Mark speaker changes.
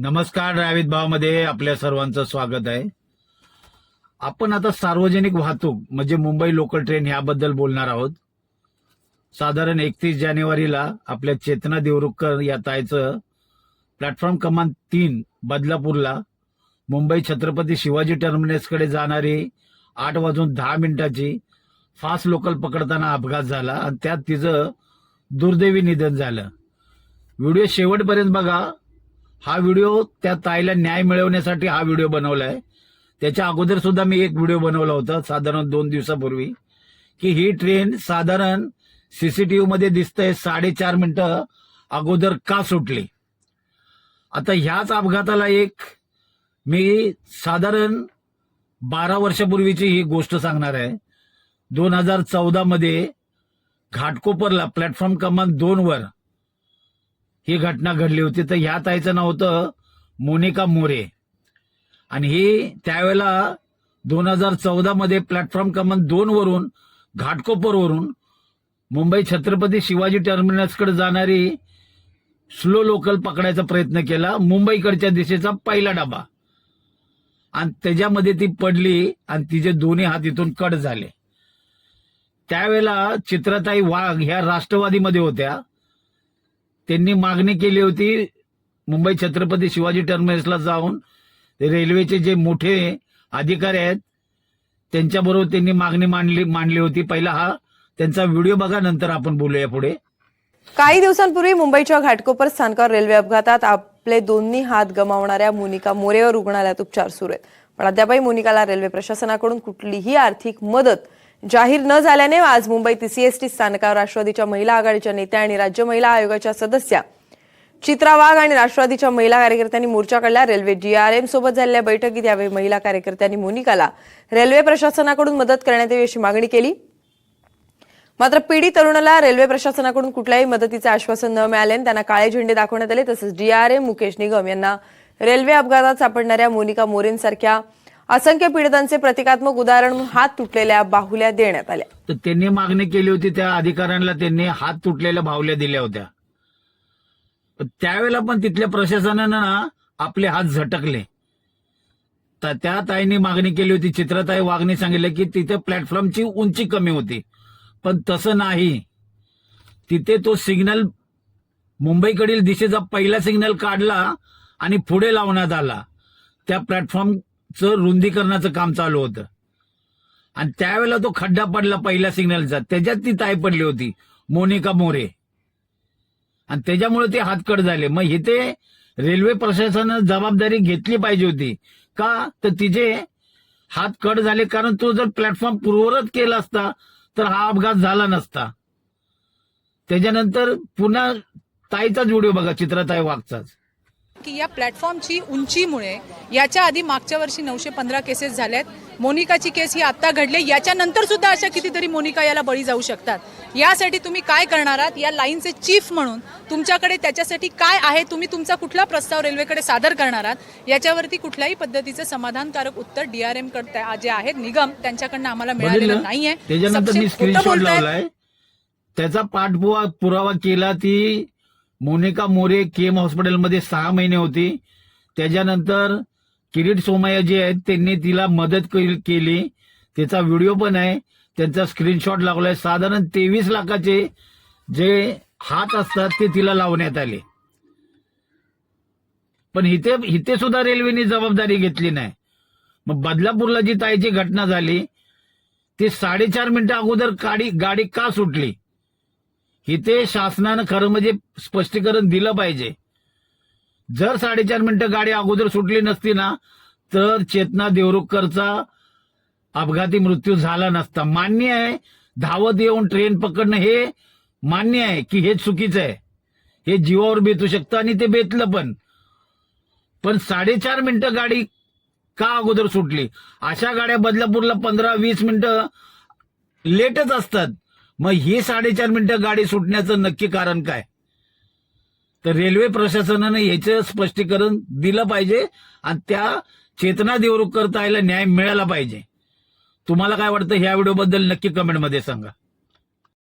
Speaker 1: नमस्कार ड्रायवित भावामध्ये आपल्या सर्वांचं स्वागत आहे. आपण आता सार्वजनिक वाहतूक म्हणजे मुंबई लोकल ट्रेन ह्याबद्दल बोलणार आहोत. साधारण एकतीस जानेवारीला आपल्या चेतना देवरुखकर या तायचं प्लॅटफॉर्म क्रमांक तीन बदलापूरला मुंबई छत्रपती शिवाजी टर्मिनसकडे जाणारी आठ वाजून दहा मिनिटाची फास्ट लोकल पकडताना अपघात झाला आणि त्यात तिचं दुर्दैवी निधन झालं. व्हिडिओ शेवटपर्यंत बघा. हा व्हिडिओ त्या ताईला न्याय मिळवण्यासाठी हा व्हिडिओ बनवलाय. त्याच्या अगोदर सुद्धा मी एक व्हिडिओ बनवला होता साधारण दोन दिवसापूर्वी की ही ट्रेन साधारण सीसीटीव्ही मध्ये दिसतंय साडेचार मिनिटं अगोदर का सुटली. आता ह्याच अपघाताला एक मी साधारण बारा वर्षापूर्वीची ही गोष्ट सांगणार आहे. दोन हजार चौदा मध्ये घाटकोपरला प्लॅटफॉर्म क्रमांक दोन वर ही घटना घडली होती. तर ह्या ताईचं नाव होतं मोनिका मोरे. आणि ही त्यावेळेला दोन हजार चौदा मध्ये प्लॅटफॉर्म क्रमांक दोन वरून घाटकोपरवरून मुंबई छत्रपती शिवाजी टर्मिनसकडे जाणारी स्लो लोकल पकडायचा प्रयत्न केला. मुंबईकडच्या दिशेचा पहिला डबा. आणि त्याच्यामध्ये ती पडली आणि तिचे दोन्ही हात इथून कट झाले. त्यावेळेला चित्रताई वाघ ह्या राष्ट्रवादीमध्ये होत्या. त्यांनी मागणी केली होती मुंबई छत्रपती शिवाजी टर्मिनसला जाऊन. रेल्वेचे जे मोठे अधिकारी आहेत त्यांच्याबरोबर त्यांनी मागणी मांडली मांडली होती. पहिला हा त्यांचा व्हिडिओ बघा नंतर आपण बोलूया पुढे.
Speaker 2: काही दिवसांपूर्वी मुंबईच्या घाटकोपर स्थानकावर रेल्वे अपघातात आपले दोन्ही हात गमावणाऱ्या मोनिका मोरेवर रुग्णालयात उपचार सुरू आहेत. पण अद्यापही मोनिकाला रेल्वे प्रशासनाकडून कुठलीही आर्थिक मदत जाहीर न झाल्याने आज मुंबईत सीएसटी स्थानकावर राष्ट्रवादीच्या महिला आघाडीच्या नेत्या आणि राज्य महिला आयोगाच्या सदस्या चित्रा वाघ आणि राष्ट्रवादीच्या महिला कार्यकर्त्यांनी मोर्चा काढला. रेल्वे जीआरएम सोबत झालेल्या बैठकीत यावेळी महिला कार्यकर्त्यांनी मोनिकाला रेल्वे प्रशासनाकडून मदत करण्यात यावी अशी मागणी केली. मात्र पीडित तरुणाला रेल्वे प्रशासनाकडून कुठल्याही मदतीचे आश्वासन न मिळाल्याने त्यांना काळे झेंडे दाखवण्यात आले तसंच डीआरएम मुकेश निगम यांना रेल्वे अपघातात सापडणाऱ्या मोनिका मोरेंसारख्या असंख्य पीडितांचे प्रतिकात्मक उदाहरण म्हणून हात तुटलेल्या बाहुल्या देण्यात आल्या.
Speaker 1: तर त्यांनी मागणी केली होती त्या अधिकाऱ्यांना त्यांनी हात तुटलेल्या बाहुल्या दिल्या होत्या. त्यावेळेला पण तिथल्या प्रशासनानं ना आपले हात झटकले. तर त्या ताईने मागणी केली होती चित्रताई वाघने सांगितलं की तिथे प्लॅटफॉर्मची उंची कमी होती. पण तसं नाही. तिथे तो सिग्नल मुंबईकडील दिशेचा पहिला सिग्नल काढला आणि पुढे लावण्यात आला. त्या प्लॅटफॉर्म रुंदीकरणाचं काम चालू होतं. आणि त्यावेळेला तो खड्डा पडला पहिल्या सिग्नलचा. त्याच्यात ती ताई पडली होती. मोनिका मोरे. आणि त्याच्यामुळे ते हातकड झाले. मग इथे रेल्वे प्रशासनानं जबाबदारी घेतली पाहिजे होती. का? तर तिचे हात कट झाले कारण तो जर प्लॅटफॉर्म पूर्वरत केला असता तर हा अपघात झाला नसता. त्याच्यानंतर पुन्हा ताईचाच व्हिडिओ बघा चित्रताई वाघचाच.
Speaker 3: की या प्लॅटफॉर्मची उंचीमुळे याच्या आधी मागच्या वर्षी नऊशे पंधरा केसेस झाल्यात. मोनिकाची केस ही आता घडली. याच्यानंतर सुद्धा अशा कितीतरी मोनिका याला बळी जाऊ शकतात. यासाठी तुम्ही काय करणार आहात? या लाईनचे चीफ म्हणून तुमच्याकडे त्याच्यासाठी काय आहे? तुम्ही तुमचा कुठला प्रस्ताव रेल्वेकडे सादर करणार आहात? याच्यावरती कुठल्याही पद्धतीचं समाधान उत्तर डीआरएमकडे जे आहेत निगम त्यांच्याकडनं आम्हाला मिळालेलं? नाहीये.
Speaker 1: त्याचा पाठपुरा पुरावा केला ती मोनिका मोरे केम हॉस्पिटलमध्ये सहा महिने होती. त्याच्यानंतर किरीट सोमय्या जे आहेत त्यांनी तिला मदत केली त्याचा व्हिडिओ पण आहे. त्यांचा स्क्रीनशॉट लावलाय साधारण तेवीस लाखाचे जे हात असतात ते तिला लावण्यात आले. पण इथे इथे सुद्धा रेल्वेने जबाबदारी घेतली नाही. मग बदलापूरला जी ताईची घटना झाली ती साडेचार मिनिटं अगोदर गाडी गाडी का सुटली? इथे शासनानं खरं म्हणजे स्पष्टीकरण दिलं पाहिजे. जर साडेचार मिनिटं गाडी अगोदर सुटली नसती ना तर चेतना देवरुखकरचा अपघाती मृत्यू झाला नसता. मान्य आहे धावत येऊन ट्रेन पकडणं हे मान्य आहे की हे चुकीचं आहे. हे जीवावर बेतू शकतं आणि ते बेतलं पण. पण साडेचार मिनिटं गाडी का अगोदर सुटली? अशा गाड्या बदलापूरला पंधरा वीस मिनिटं लेटच असतात. मग ही साडेचार मिनिटं गाडी सुटण्याचं नक्की कारण काय? तर रेल्वे प्रशासनानं याचं स्पष्टीकरण दिलं पाहिजे आणि त्या चेतना देवरुख करता यायला न्याय मिळाला पाहिजे. तुम्हाला काय वाटतं? ह्या व्हिडिओबद्दल नक्की कमेंटमध्ये सांगा.